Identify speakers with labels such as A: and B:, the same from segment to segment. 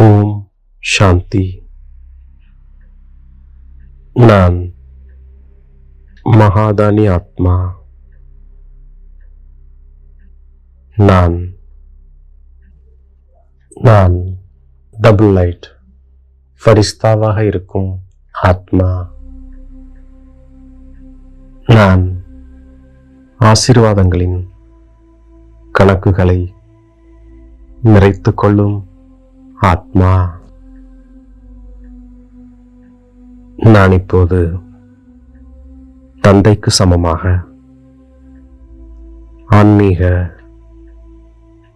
A: ஓம் சாந்தி நான் மகாதானி ஆத்மா நான் நான் டபுள் லைட் ஃபரிஸ்தாவாக இருக்கும் ஆத்மா நான் ஆசீர்வாதங்களின் கணக்குகளை நிறைத்து கொள்ளும் ஆத்மா. நான் இப்போது தந்தைக்கு சமமாக ஆன்மீக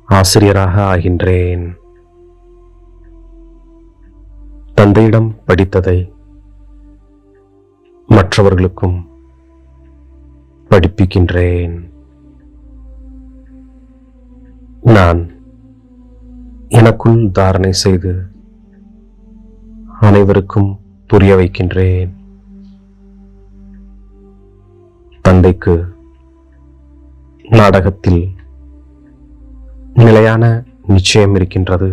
A: ஆசிரியராக ஆகின்றேன். தந்தையிடம் படித்ததை மற்றவர்களுக்கும் படிப்பிக்கின்றேன். நான் எனக்குள் தாரணை செய்து அனைவருக்கும் புரிய வைக்கின்றேன். தந்தைக்கு நாடகத்தில் நிலையான நிச்சயம் இருக்கின்றது.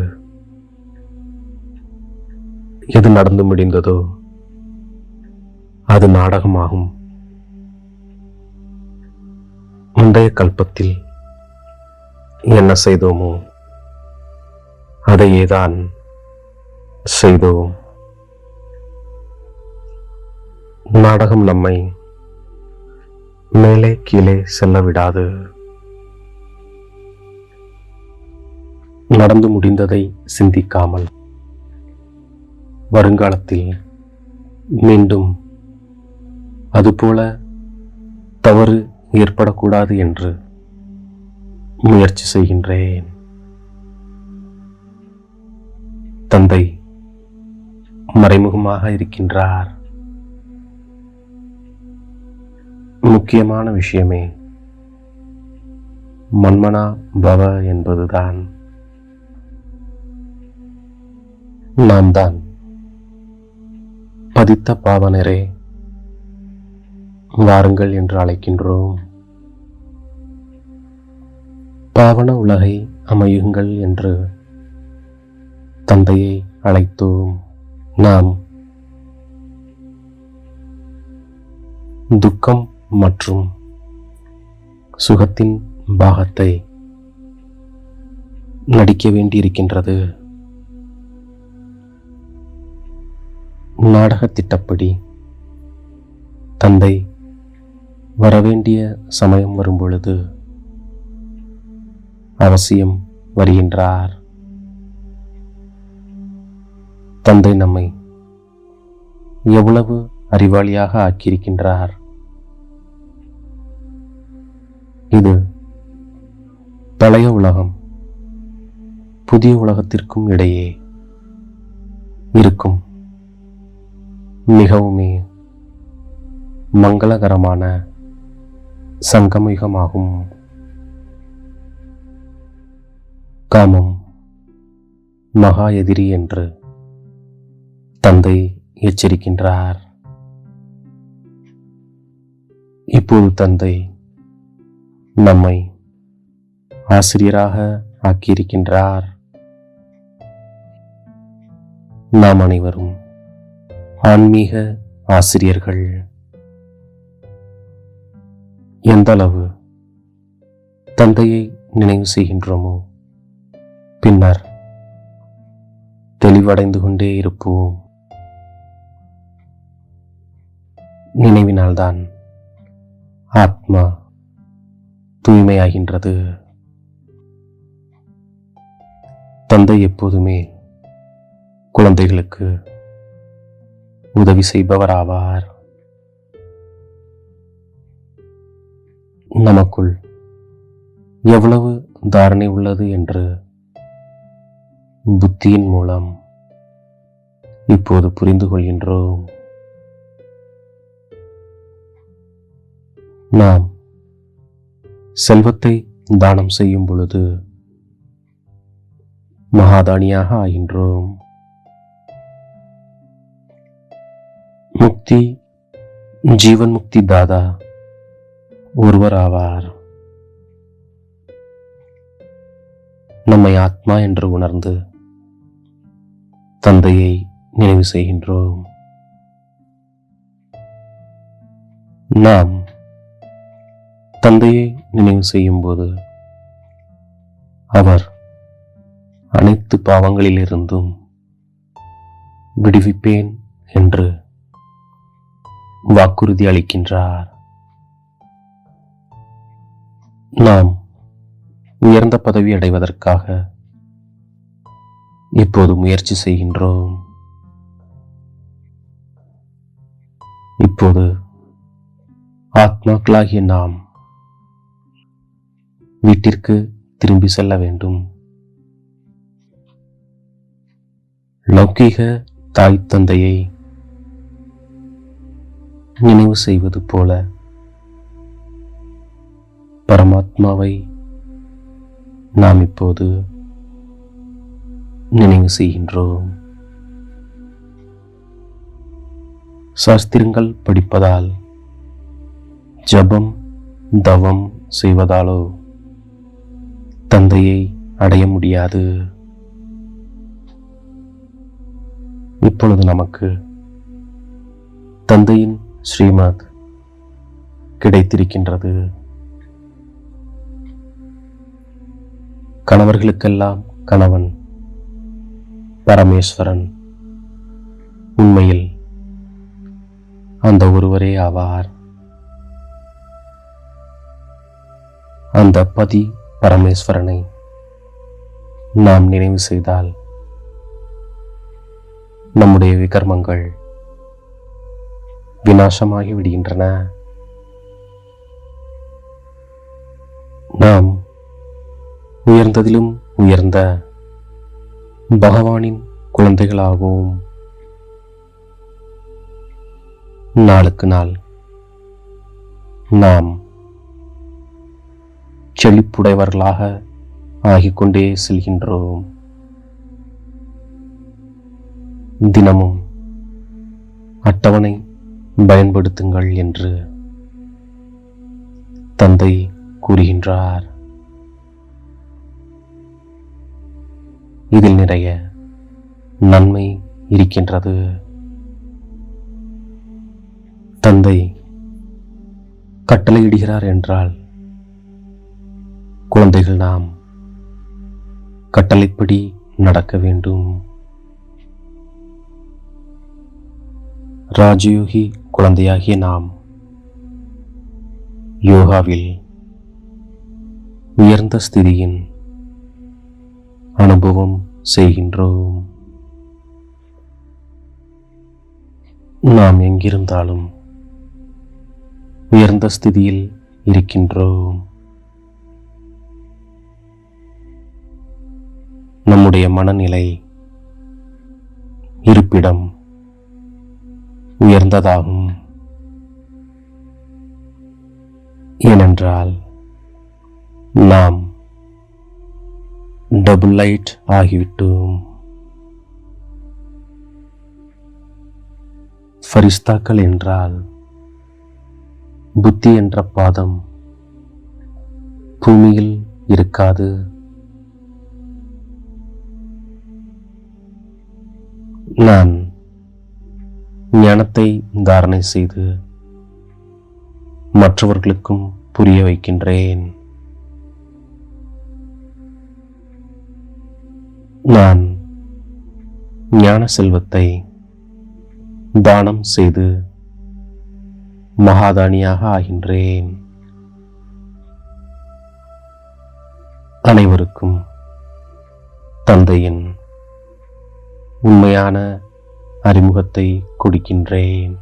A: எது நடந்து முடிந்ததோ அது நாடகமாகும். முந்தைய கல்பத்தில் என்ன செய்தோமோ அதையே தான் செய்தோம். நாடகம் நம்மை மேலே கீழே செல்ல விடாது. நடந்து முடிந்ததை சிந்திக்காமல் வருங்காலத்தில் மீண்டும் அதுபோல தவறு ஏற்படக்கூடாது என்று முயற்சி செய்கின்றேன். தந்தை மறைமுகமாக இருக்கின்றார். முக்கியமான விஷயமே மன்மனா பவ என்பதுதான். நாம் தான் பதித்த பாவனரே வாருங்கள் என்று அழைக்கின்றோம். பாவன உலகை அமையுங்கள் என்று தந்தையை அழைத்தோம் நாம் துக்கம் மற்றும் சுகத்தின் பாகத்தை நடிக்க வேண்டியிருக்கின்றது. நாடக திட்டப்படி தந்தை வரவேண்டிய சமயம் வரும்பொழுது அவசியம் வருகின்றார். தந்தை நம்மை எவ்வளவு அறிவாளியாக ஆக்கியிருக்கின்றார்? இது பழைய உலகம் புதிய உலகத்திற்கும் இடையே இருக்கும் மிகவுமே மங்களகரமான சங்கமிகமாகும் காமம் மகா எதிரி என்று தந்தை எச்சரிக்கின்றார். இப்போது தந்தை நம்மை ஆசிரியராக ஆக்கியிருக்கின்றார். நாம் அனைவரும் ஆன்மீக ஆசிரியர்கள். எந்த அளவு தந்தையை நினைவு செய்கின்றோமோ பின்னர் தெளிவடைந்து கொண்டே இருப்போம். நினைவினால்தான் ஆத்மா தூய்மையாகின்றது. தந்தை எப்போதுமே குழந்தைகளுக்கு உதவி செய்பவராவார். நமக்குள் எவ்வளவு தாரணை உள்ளது என்று புத்தியின் மூலம் இப்போது புரிந்து கொள்கின்றோம். நாம் செல்வத்தை தானம் செய்யும் பொழுது மகாதானியாக ஆகின்றோம். முக்தி ஜீவன் முக்தி தாதா ஒருவர் ஆவார். நம்மை ஆத்மா என்று உணர்ந்து தந்தையை நினைவு செய்கின்றோம். நாம் தந்தையை நினைவு செய்யும் போது அவர் அனைத்து பாவங்களிலிருந்தும் விடுவிப்பேன் என்று வாக்குறுதி அளிக்கின்றார். நாம் உயர்ந்த பதவி அடைவதற்காக இப்போது முயற்சி செய்கின்றோம்? இப்போது ஆத்மாக்களாகிய நாம் வீட்டிற்கு திரும்பி செல்ல வேண்டும். லௌகீக தாய் தந்தையை நினைவு செய்வது போல பரமாத்மாவை நாம் இப்போது நினைவு செய்கின்றோம். சாஸ்திரங்கள் படிப்பதால் ஜபம் தவம் செய்வதாலோ தந்தையை அடைய முடியாது. இப்பொழுது நமக்கு தந்தையின் ஸ்ரீமத் கிடைத்திருக்கின்றது. கணவர்களுக்கெல்லாம் கணவன் பரமேஸ்வரன் உண்மையில் அந்த ஒருவரே ஆவார். அந்த பதி பரமேஸ்வரனை நாம் நினைவு செய்தால் நம்முடைய விகர்மங்கள் விநாசமாகி விடுகின்றன. நாம் உயர்ந்ததிலும் உயர்ந்த பகவானின் குழந்தைகளாகவும் நாளுக்கு நாள் நாம் செழிப்புடையவர்களாக ஆகிக்கொண்டே செல்கின்றோம். தினமும் அட்டவணை பயன்படுத்துங்கள் என்று தந்தை கூறுகின்றார். இதில் நிறைய நன்மை இருக்கின்றது. தந்தை கட்டளையிடுகிறார் என்றால் குழந்தைகள் நாம் கட்டளைப்படி நடக்க வேண்டும். ராஜயோகி குழந்தையாகிய நாம் யோகாவில் உயர்ந்த ஸ்திதியின் அனுபவம் செய்கின்றோம். நாம் எங்கிருந்தாலும் உயர்ந்த ஸ்திதியில் இருக்கின்றோம். நம்முடைய மனநிலை இருப்பிடம் உயர்ந்ததாகும். ஏனென்றால் நாம் டபுள் லைட் ஆகிவிட்டோம். ஃபரிஸ்தாக்கள் என்றால் புத்தி என்ற பாதம் பூமியில் இருக்காது. நான் ஞானத்தை தாரணை செய்து மற்றவர்களுக்கும் புரிய வைக்கின்றேன். நான் ஞான செல்வத்தை தானம் செய்து மகாதானியாக ஆகின்றேன். அனைவருக்கும் தந்தையின் உண்மையான அறிமுகத்தை கொடுக்கின்றேன்.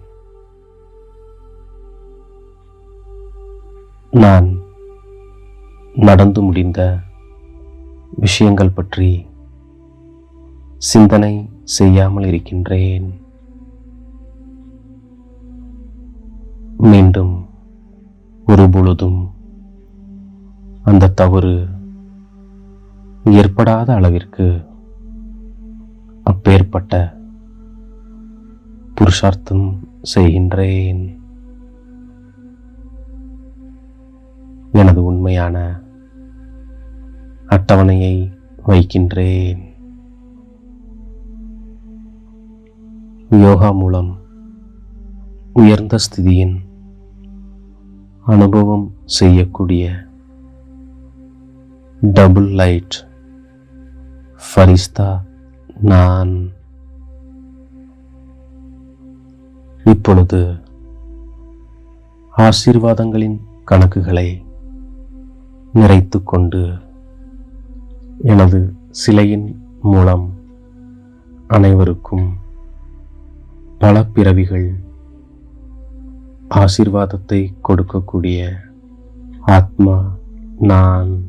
A: நான் நடந்து முடிந்த விஷயங்கள் பற்றி சிந்தனை செய்யாமல் இருக்கின்றேன். மீண்டும் ஒருபொழுதும் அந்த தவறு ஏற்படாத அளவிற்கு அப்பேற்பட்ட புருஷார்த்தம் செய்கின்றேன். எனது உண்மையான அட்டவணையை வைக்கின்றேன். யோகா மூலம் உயர்ந்த ஸ்திதியின் அனுபவம் செய்யக்கூடிய டபுள் லைட் ஃபரிஸ்தா நான் இப்பொழுது ஆசீர்வாதங்களின் கணக்குகளை நிறைத்து கொண்டு எனது சிலையின் மூலம் அனைவருக்கும் பல பிறவிகள் ஆசீர்வாதத்தை கொடுக்கக்கூடிய ஆத்மா நான்.